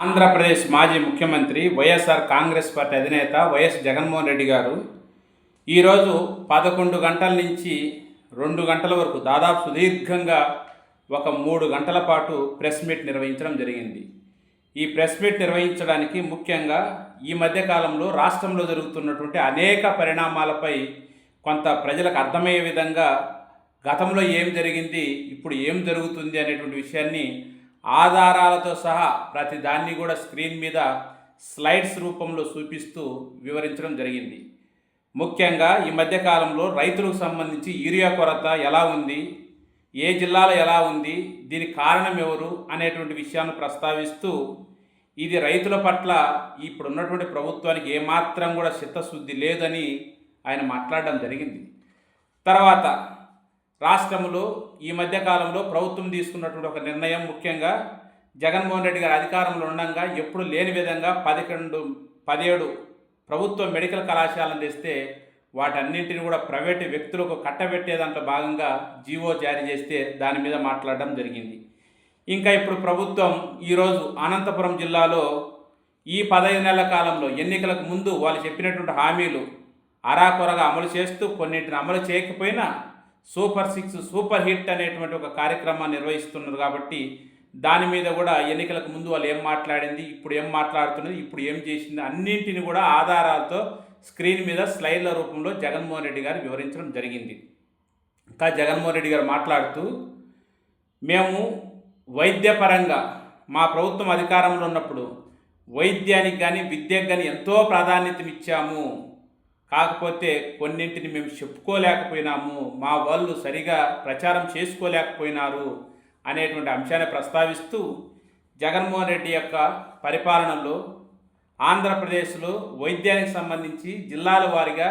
ఆంధ్రప్రదేశ్ మాజీ ముఖ్యమంత్రి YSR Congress party అధినేత వైఎస్ జగన్మోహన్ రెడ్డి గారు ఈరోజు పదకొండు గంటల నుంచి రెండు గంటల వరకు దాదాపు సుదీర్ఘంగా ఒక మూడు గంటల పాటు ప్రెస్ మీట్ నిర్వహించడం జరిగింది. ఈ ప్రెస్ మీట్ నిర్వహించడానికి ముఖ్యంగా ఈ మధ్య కాలంలో రాష్ట్రంలో జరుగుతున్నటువంటి అనేక పరిణామాలపై కొంత ప్రజలకు అర్థమయ్యే విధంగా గతంలో ఏం జరిగింది ఇప్పుడు ఏం జరుగుతుంది అనేటువంటి విషయాన్ని ఆధారాలతో సహా ప్రతి దాన్ని కూడా స్క్రీన్ మీద స్లైడ్స్ రూపంలో చూపిస్తూ వివరించడం జరిగింది. ముఖ్యంగా ఈ మధ్యకాలంలో రైతులకు సంబంధించి యూరియా కొరత ఎలా ఉంది? ఏ జిల్లాలో ఎలా ఉంది? దీనికి కారణం ఎవరు? అనేటువంటి విషయాన్ని ప్రస్తావిస్తూ ఇది రైతుల పట్ల ఇప్పుడు ఉన్నటువంటి ప్రభుత్వానికి ఏమాత్రం కూడా చిత్తశుద్ధి లేదని ఆయన మాట్లాడడం జరిగింది. తర్వాత రాష్ట్రంలో ఈ మధ్యకాలంలో ప్రభుత్వం తీసుకున్నటువంటి ఒక నిర్ణయం ముఖ్యంగా జగన్మోహన్ రెడ్డి గారు అధికారంలో ఉండగా ఎప్పుడు లేని విధంగా పదకొండు పదిహేడు ప్రభుత్వ మెడికల్ కళాశాలను తెస్తే వాటన్నింటిని కూడా ప్రైవేటు వ్యక్తులకు కట్టబెట్టే దాంట్లో భాగంగా జీవో జారీ చేస్తే దాని మీద మాట్లాడడం జరిగింది. ఇంకా ఇప్పుడు ప్రభుత్వం ఈరోజు అనంతపురం జిల్లాలో ఈ పదహైదు నెలల కాలంలో ఎన్నికలకు ముందు వాళ్ళు చెప్పినటువంటి హామీలు అరాకొరగా అమలు చేస్తూ కొన్నింటిని అమలు చేయకపోయినా సూపర్ సిక్స్ సూపర్ హిట్ అనేటువంటి ఒక కార్యక్రమాన్ని నిర్వహిస్తున్నారు కాబట్టి దాని మీద కూడా ఎన్నికలకు ముందు వాళ్ళు ఏం మాట్లాడింది ఇప్పుడు ఏం మాట్లాడుతున్నది ఇప్పుడు ఏం చేసింది అన్నింటిని కూడా ఆధారాలతో స్క్రీన్ మీద స్లైడ్ల రూపంలో జగన్మోహన్ రెడ్డి గారు వివరించడం జరిగింది. ఇంకా జగన్మోహన్ రెడ్డి గారు మాట్లాడుతూ మేము వైద్యపరంగా మా ప్రభుత్వం అధికారంలో ఉన్నప్పుడు వైద్యానికి కానీ విద్యకు కానీ ఎంతో ప్రాధాన్యతనిచ్చాము. కాకపోతే కొన్నింటిని మేము చెప్పుకోలేకపోయినాము మా వాళ్ళు సరిగా ప్రచారం చేసుకోలేకపోయినారు అనేటువంటి అంశాన్ని ప్రస్తావిస్తూ జగన్మోహన్ రెడ్డి యొక్క పరిపాలనలో ఆంధ్రప్రదేశ్లో వైద్యానికి సంబంధించి జిల్లాల వారీగా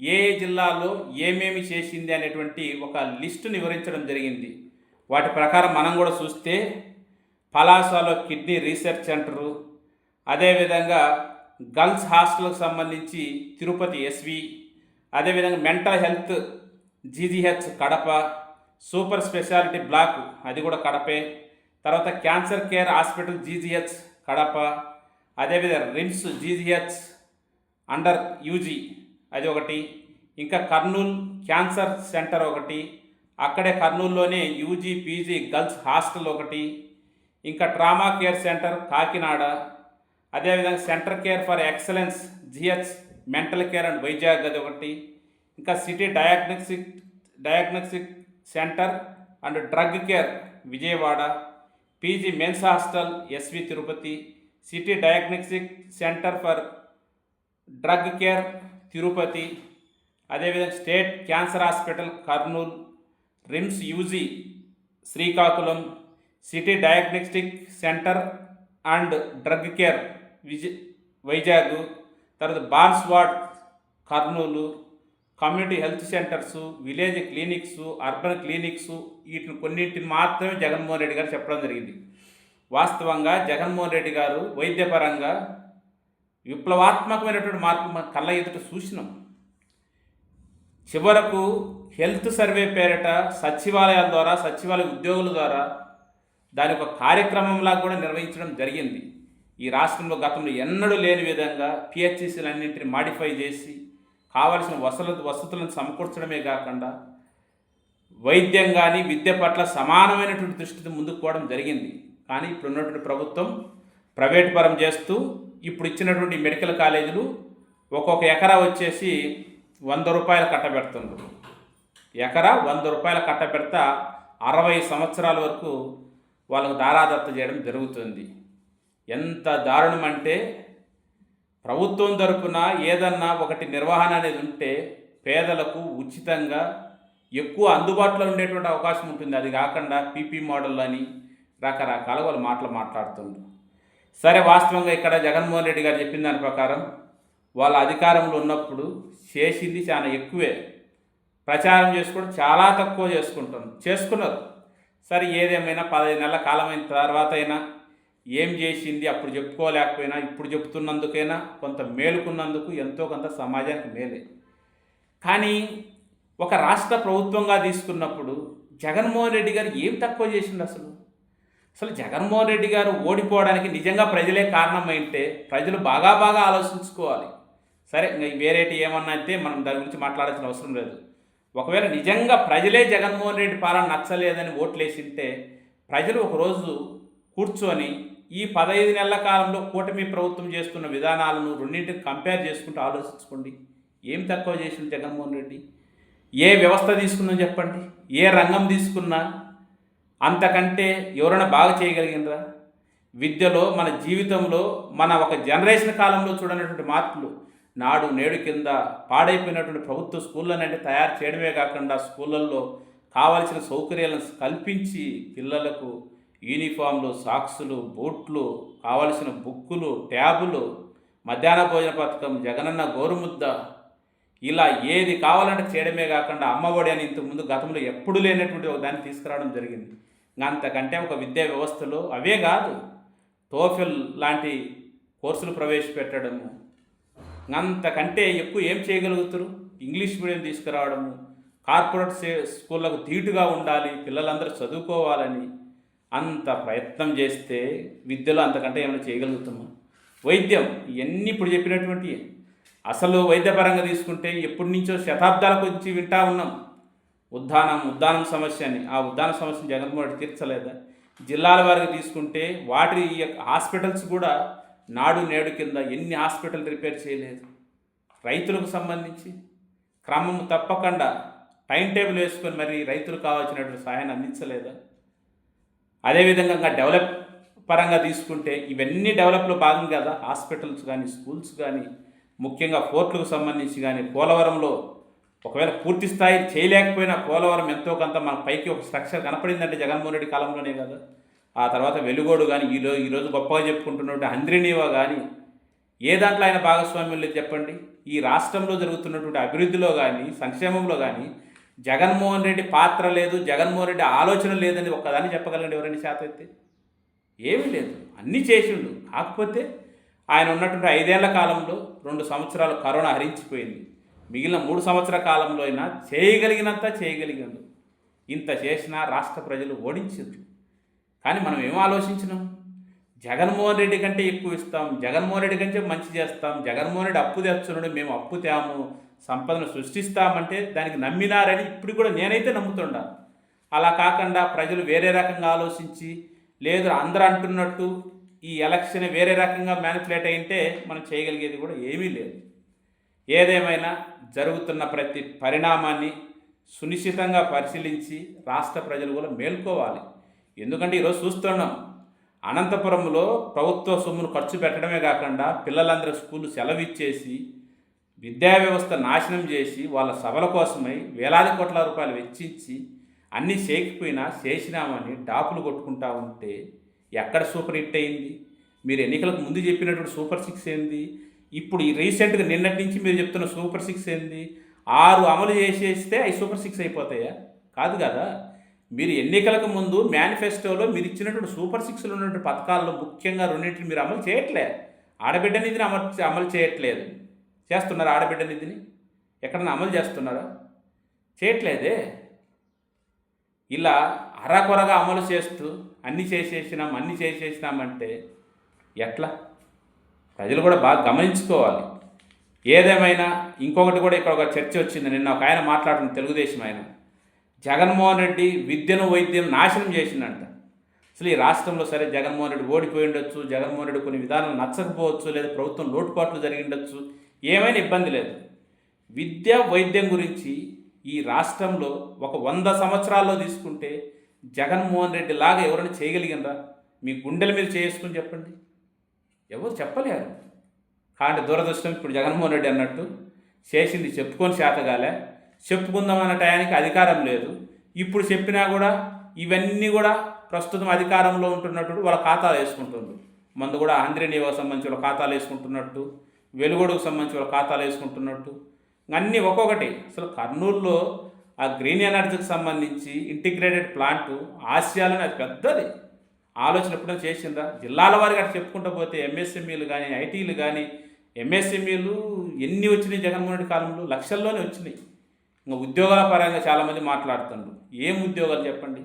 ఏ ఏ జిల్లాలో ఏమేమి చేసింది అనేటువంటి ఒక లిస్టుని వివరించడం జరిగింది. వాటి ప్రకారం మనం కూడా చూస్తే పలాసలో కిడ్నీ రీసెర్చ్ సెంటరు అదేవిధంగా గర్ల్స్ హాస్టల్కి సంబంధించి తిరుపతి ఎస్వి అదేవిధంగా mental health GGH Kadapa super speciality block అది కూడా కడపే. తర్వాత cancer care hospital GGH Kadapa అదేవిధంగా రిమ్స్ జీజీహెచ్ అండర్ యూజీ అది ఒకటి. ఇంకా కర్నూలు క్యాన్సర్ సెంటర్ ఒకటి. అక్కడే కర్నూలులోనే యూజీ పీజీ గర్ల్స్ హాస్టల్ ఒకటి. ఇంకా ట్రామా కేర్ సెంటర్ కాకినాడ. అదేవిధంగా centre care for excellence GH mental care and Vizag అది ఒకటి. ఇంకా city diagnostic diagnostic centre and drug care Vijayawada PG men's hostel SV Tirupati city diagnostic centre for drug care Tirupati అదేవిధంగా state cancer hospital Kurnool RIMS UG Srikakulam city diagnostic centre and drug care విజ Vizag తర్వాత Banswad Kurnool community health centres village clinics urban clinics వీటిని కొన్నింటిని మాత్రమే జగన్మోహన్ రెడ్డి గారు చెప్పడం జరిగింది. వాస్తవంగా జగన్మోహన్ రెడ్డి గారు వైద్యపరంగా విప్లవాత్మకమైనటువంటి మార్పు మన కళ్ళ ఎదుట చూసినాం. చివరకు హెల్త్ సర్వే పేరిట సచివాలయాల ద్వారా సచివాలయ ఉద్యోగుల ద్వారా దాని ఒక కార్యక్రమంలా కూడా నిర్వహించడం జరిగింది. ఈ రాష్ట్రంలో గతంలో ఎన్నడూ లేని విధంగా పిహెచ్సిలన్నింటిని మాడిఫై చేసి కావలసిన వసతుల వసతులను సమకూర్చడమే కాకుండా వైద్యం కానీ విద్య పట్ల సమానమైనటువంటి దృష్టితో ముందుకు పోవడం జరిగింది. కానీ ఇప్పుడు ఉన్నటువంటి ప్రభుత్వం ప్రైవేట్ పరం చేస్తూ ఇప్పుడు ఇచ్చినటువంటి మెడికల్ కాలేజీలు ఒక్కొక్క ఎకరా వచ్చేసి వంద రూపాయలు కట్టబెడుతున్నారు ఎకరా వంద రూపాయలు కట్టబెడతా అరవై సంవత్సరాల వరకు వాళ్ళకు దారాదత్త చేయడం జరుగుతుంది. ఎంత దారుణం అంటే ప్రభుత్వం తరపున ఏదన్నా ఒకటి నిర్వహణ అనేది ఉంటే పేదలకు ఉచితంగా ఎక్కువ అందుబాటులో ఉండేటువంటి అవకాశం ఉంటుంది. అది కాకుండా పీపీ మోడల్ అని రకరకాల వాళ్ళు మాటలు మాట్లాడుతుండ్రు. సరే వాస్తవంగా ఇక్కడ జగన్మోహన్ రెడ్డి గారు చెప్పిన దాని ప్రకారం వాళ్ళ అధికారంలో ఉన్నప్పుడు చేసింది చాలా ఎక్కువే. ప్రచారం చేసుకోవడం చాలా తక్కువ చేసుకుంటాం చేసుకున్నారు. సరే ఏదేమైనా పదహైదు నెలల కాలమైన తర్వాత అయినా ఏం చేసింది అప్పుడు చెప్పుకోలేకపోయినా ఇప్పుడు చెప్తున్నందుకైనా కొంత మేలుకున్నందుకు ఎంతో కొంత సమాజానికి మేలే. కానీ ఒక రాష్ట్ర ప్రభుత్వంగా తీసుకున్నప్పుడు జగన్మోహన్ రెడ్డి గారు ఏం తక్కువ చేసింది అసలు? అసలు జగన్మోహన్ రెడ్డి గారు ఓడిపోవడానికి నిజంగా ప్రజలే కారణమైంటే ప్రజలు బాగా బాగా ఆలోచించుకోవాలి. సరే ఇంకా వేరేటి ఏమన్నా అయితే మనం దాని గురించి మాట్లాడాల్సిన అవసరం లేదు. ఒకవేళ నిజంగా ప్రజలే జగన్మోహన్ రెడ్డి పాలన నచ్చలేదని ఓట్లేసింటే ప్రజలు ఒకరోజు కూర్చొని ఈ పదహైదు నెలల కాలంలో కూటమి ప్రభుత్వం చేస్తున్న విధానాలను రెండింటిని కంపేర్ చేసుకుంటూ ఆలోచించుకోండి. ఏం తక్కువ చేసింది జగన్మోహన్ రెడ్డి? ఏ వ్యవస్థ తీసుకున్నా చెప్పండి. ఏ రంగం తీసుకున్నా అంతకంటే ఎవరైనా బాగా చేయగలిగినరా విద్యలో మన జీవితంలో మన ఒక జనరేషన్ కాలంలో చూడనటువంటి మార్పులు నాడు నేడు కింద పాడైపోయినటువంటి ప్రభుత్వ స్కూళ్ళని అంటే తయారు చేయడమే కాకుండా స్కూళ్ళల్లో కావాల్సిన సౌకర్యాలను కల్పించి పిల్లలకు యూనిఫామ్లు సాక్సులు బూట్లు కావలసిన బుక్కులు ట్యాబులు మధ్యాహ్న భోజన పథకం జగనన్న గోరుముద్ద ఇలా ఏది కావాలంటే చేయడమే కాకుండా అమ్మఒడి అని ఇంతకుముందు గతంలో ఎప్పుడు లేనటువంటి ఒక దాన్ని తీసుకురావడం జరిగింది. అంతకంటే ఒక విద్యా వ్యవస్థలో అవే కాదు. టోఫెల్ లాంటి కోర్సులు ప్రవేశపెట్టడము. అంతకంటే ఎక్కువ ఏం చేయగలుగుతారు? English medium తీసుకురావడము. కార్పొరేట్ స్కూళ్ళకు ధీటుగా ఉండాలి పిల్లలందరూ చదువుకోవాలని అంత ప్రయత్నం చేస్తే విద్యలో అంతకంటే ఏమైనా చేయగలుగుతామా? వైద్యం ఇవన్నీ ఇప్పుడు చెప్పినటువంటి అసలు వైద్యపరంగా తీసుకుంటే ఎప్పటి నుంచో శతాబ్దాల గురించి వింటా ఉన్నాం. ఉద్దానం ఉద్దానం సమస్య అని. ఆ ఉద్దాన సమస్యను జగన్మోహన్ రెడ్డి తీర్చలేదా? జిల్లాల వారికి తీసుకుంటే వాటి యొక్క హాస్పిటల్స్ కూడా నాడు నేడు కింద ఎన్ని హాస్పిటల్ రిపేర్ చేయలేదు. రైతులకు సంబంధించి క్రమం తప్పకుండా టైం టేబుల్ వేసుకొని మరి రైతులకు కావాల్సినటువంటి సహాయాన్ని అందించలేదా? అదేవిధంగా ఇంకా డెవలప్ పరంగా తీసుకుంటే ఇవన్నీ డెవలప్లో భాగం కదా. హాస్పిటల్స్ కానీ స్కూల్స్ కానీ ముఖ్యంగా పోర్టులకు సంబంధించి కానీ పోలవరంలో ఒకవేళ పూర్తి స్థాయి చేయలేకపోయినా పోలవరం ఎంతో కొంత మన పైకి ఒక స్ట్రక్చర్ కనపడిందంటే జగన్మోహన్ రెడ్డి కాలంలోనే కదా. ఆ తర్వాత వెలుగోడు కానీ ఈరోజు ఈరోజు గొప్పగా చెప్పుకుంటున్నటువంటి హంద్రినీవా కానీ ఏ దాంట్లో ఆయన భాగస్వామ్యం లేదు చెప్పండి. ఈ రాష్ట్రంలో జరుగుతున్నటువంటి అభివృద్ధిలో కానీ సంక్షేమంలో కానీ జగన్మోహన్ రెడ్డి పాత్ర లేదు జగన్మోహన్ రెడ్డి ఆలోచన లేదని ఒక్కదాన్ని చెప్పగలండి ఎవరైనా శాతం అయితే ఏమీ లేదు. అన్నీ చేసిండు. కాకపోతే ఆయన ఉన్నటువంటి ఐదేళ్ళ కాలంలో రెండు సంవత్సరాలు కరోనా హరించిపోయింది. మిగిలిన మూడు సంవత్సరాల కాలంలో అయినా చేయగలిగినంత చేయగలిగాడు. ఇంత చేసినా రాష్ట్ర ప్రజలు ఓడించారు కానీ మనం ఏం ఆలోచించినాం? జగన్మోహన్ రెడ్డి కంటే ఎక్కువ ఇస్తాం జగన్మోహన్ రెడ్డి కంటే మంచి చేస్తాం జగన్మోహన్ రెడ్డి అప్పు తెచ్చున్నాడు మేము అప్పు తేము సంపదను సృష్టిస్తామంటే దానికి నమ్మినారని ఇప్పుడు కూడా నేనైతే నమ్ముతుండా. అలా కాకుండా ప్రజలు వేరే రకంగా ఆలోచించి లేదు అందరూ అంటున్నట్టు ఈ ఎలక్షన్ వేరే రకంగా మ్యానిపులేట్ అయింటే మనం చేయగలిగేది కూడా ఏమీ లేదు. ఏదేమైనా జరుగుతున్న ప్రతి పరిణామాన్ని సునిశ్చితంగా పరిశీలించి రాష్ట్ర ప్రజలు కూడా మేల్కోవాలి. ఎందుకంటే ఈరోజు చూస్తున్నాం అనంతపురంలో ప్రభుత్వ సొమ్మును ఖర్చు పెట్టడమే కాకుండా పిల్లలందరూ స్కూల్ సెలవు ఇచ్చేసి విద్యా వ్యవస్థ నాశనం చేసి వాళ్ళ సభల కోసమై వేలాది కోట్ల రూపాయలు వెచ్చించి అన్నీ చేయకపోయినా చేసినామని డాపులు కొట్టుకుంటా ఉంటే ఎక్కడ సూపర్ హిట్ అయింది? మీరు ఎన్నికలకు ముందు చెప్పినటువంటి సూపర్ సిక్స్ ఏంది? ఇప్పుడు ఈ రీసెంట్గా నిన్నటి నుంచి మీరు చెప్తున్న సూపర్ సిక్స్ ఏంది? ఆరు అమలు చేసేస్తే అవి సూపర్ సిక్స్ అయిపోతాయా? కాదు కదా. మీరు ఎన్నికలకు ముందు మేనిఫెస్టోలో మీరు ఇచ్చినటువంటి సూపర్ సిక్స్లో ఉన్నటువంటి పథకాల్లో ముఖ్యంగా రెండింటిని మీరు అమలు చేయట్లేదు ఆడబిడ్డ నిధిని అమలు అమలు చేయట్లేదు. చేస్తున్నారా ఆడబిడ్డ నిధిని? ఎక్కడన్నా అమలు చేస్తున్నారా? చేయట్లేదే. ఇలా అరకొరగా అమలు చేస్తూ అన్ని చేసేసినాం అన్ని చేసేసినామంటే ఎట్లా? ప్రజలు కూడా బాగా గమనించుకోవాలి. ఏదేమైనా ఇంకొకటి కూడా ఇక్కడ ఒక చర్చ వచ్చింది. నిన్న ఒక ఆయన మాట్లాడుతున్న తెలుగుదేశం ఆయన. జగన్మోహన్ రెడ్డి విద్యను వైద్యం నాశనం చేసిందంట. అసలు ఈ రాష్ట్రంలో సరే జగన్మోహన్ రెడ్డి ఓడిపోయి ఉండొచ్చు జగన్మోహన్ రెడ్డి కొన్ని విధానాలు నచ్చకపోవచ్చు లేదా ప్రభుత్వం లోటుపాట్లు జరిగి ఉండొచ్చు ఏమైనా ఇబ్బంది లేదు. విద్య వైద్యం గురించి ఈ రాష్ట్రంలో ఒక వంద సంవత్సరాల్లో తీసుకుంటే జగన్మోహన్ రెడ్డి లాగా ఎవరైనా చేయగలిగినరా మీ గుండెల మీద చేసుకుని చెప్పండి. ఎవరు చెప్పలేరు. కానీ దురదృష్టం ఇప్పుడు జగన్మోహన్ రెడ్డి అన్నట్టు చేసింది చెప్పుకొని చేతగాలే. చెప్పుకుందాం అన్న టయానికి అధికారం లేదు. ఇప్పుడు చెప్పినా కూడా ఇవన్నీ కూడా ప్రస్తుతం అధికారంలో ఉంటున్నట్టు వాళ్ళ ఖాతాలు వేసుకుంటుంది. మందు కూడా ఆంధ్ర నివాసం మంచి వాళ్ళ ఖాతాలు వేసుకుంటున్నట్టు వెలుగొడుకు సంబంధించి వాళ్ళ ఖాతాలు వేసుకుంటున్నట్టు. అన్నీ ఒక్కొక్కటి. అసలు కర్నూలులో ఆ గ్రీన్ ఎనర్జీకి సంబంధించి ఇంటిగ్రేటెడ్ ప్లాంట్ ఆసియాలోనే అది పెద్దది. ఆలోచన ఎప్పుడైనా చేసిందా? జిల్లాల వారికి అటు చెప్పుకుంటూ పోతే ఎంఎస్ఎంఈలు కానీ ఐటీలు కానీ ఎంఎస్ఎంఈలు ఎన్ని వచ్చినాయి జగన్మోహన్ రెడ్డి కాలంలో? లక్షల్లోనే వచ్చినాయి. ఇంకా ఉద్యోగాల పరంగా చాలామంది మాట్లాడుతుండ్రు. ఏం ఉద్యోగాలు చెప్పండి?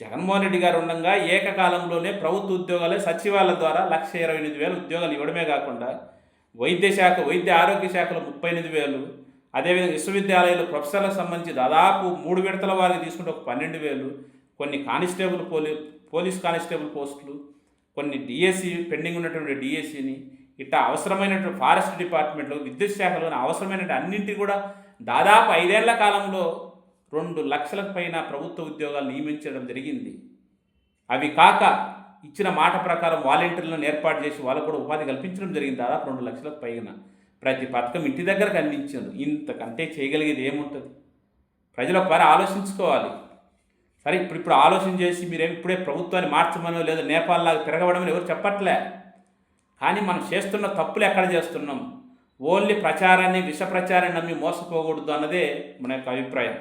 జగన్మోహన్ రెడ్డి గారు ఉండగా ఏకకాలంలోనే ప్రభుత్వ ఉద్యోగాలే సచివాలయ ద్వారా లక్ష ఇరవై ఎనిమిది వేల ఉద్యోగాలు ఇవ్వడమే కాకుండా వైద్య శాఖ వైద్య ఆరోగ్య శాఖలో ముప్పై ఎనిమిది వేలు. అదేవిధంగా విశ్వవిద్యాలయాలు ప్రొఫెసర్లకు సంబంధించి దాదాపు మూడు విడతల వారికి తీసుకుంటే ఒక పన్నెండు వేలు. కొన్ని కానిస్టేబుల్ పోలీ పోలీస్ కానిస్టేబుల్ పోస్టులు కొన్ని డిఎస్సి పెండింగ్ ఉన్నటువంటి డిఎస్సిని ఇట్లా అవసరమైనటువంటి ఫారెస్ట్ డిపార్ట్మెంట్లో విద్యుత్ శాఖలోని అవసరమైనటువంటి అన్నింటి కూడా దాదాపు ఐదేళ్ళ కాలంలో రెండు లక్షలకు పైన ప్రభుత్వ ఉద్యోగాలు నియమించడం జరిగింది. అవి కాక ఇచ్చిన మాట ప్రకారం వాలంటీర్లను ఏర్పాటు చేసి వాళ్ళకు కూడా ఉపాధి కల్పించడం జరిగింది. దాదాపు రెండు లక్షలకు పైన ప్రతి పథకం ఇంటి దగ్గరకు అందించారు ఇంతకంటే చేయగలిగేది ఏముంటుంది? ప్రజలు ఒకసారి ఆలోచించుకోవాలి. సరే ఇప్పుడు ఇప్పుడు ఆలోచన చేసి మీరేమి ఇప్పుడే ప్రభుత్వాన్ని మార్చమనో లేదా నేపాల్లాగా తిరగబడమని ఎవరు చెప్పట్లే. కానీ మనం చేస్తున్న తప్పులు ఎక్కడ చేస్తున్నాం? ఓన్లీ ప్రచారాన్ని విష ప్రచారాన్ని నమ్మి మోసపోకూడదు అన్నదే మన యొక్క అభిప్రాయం.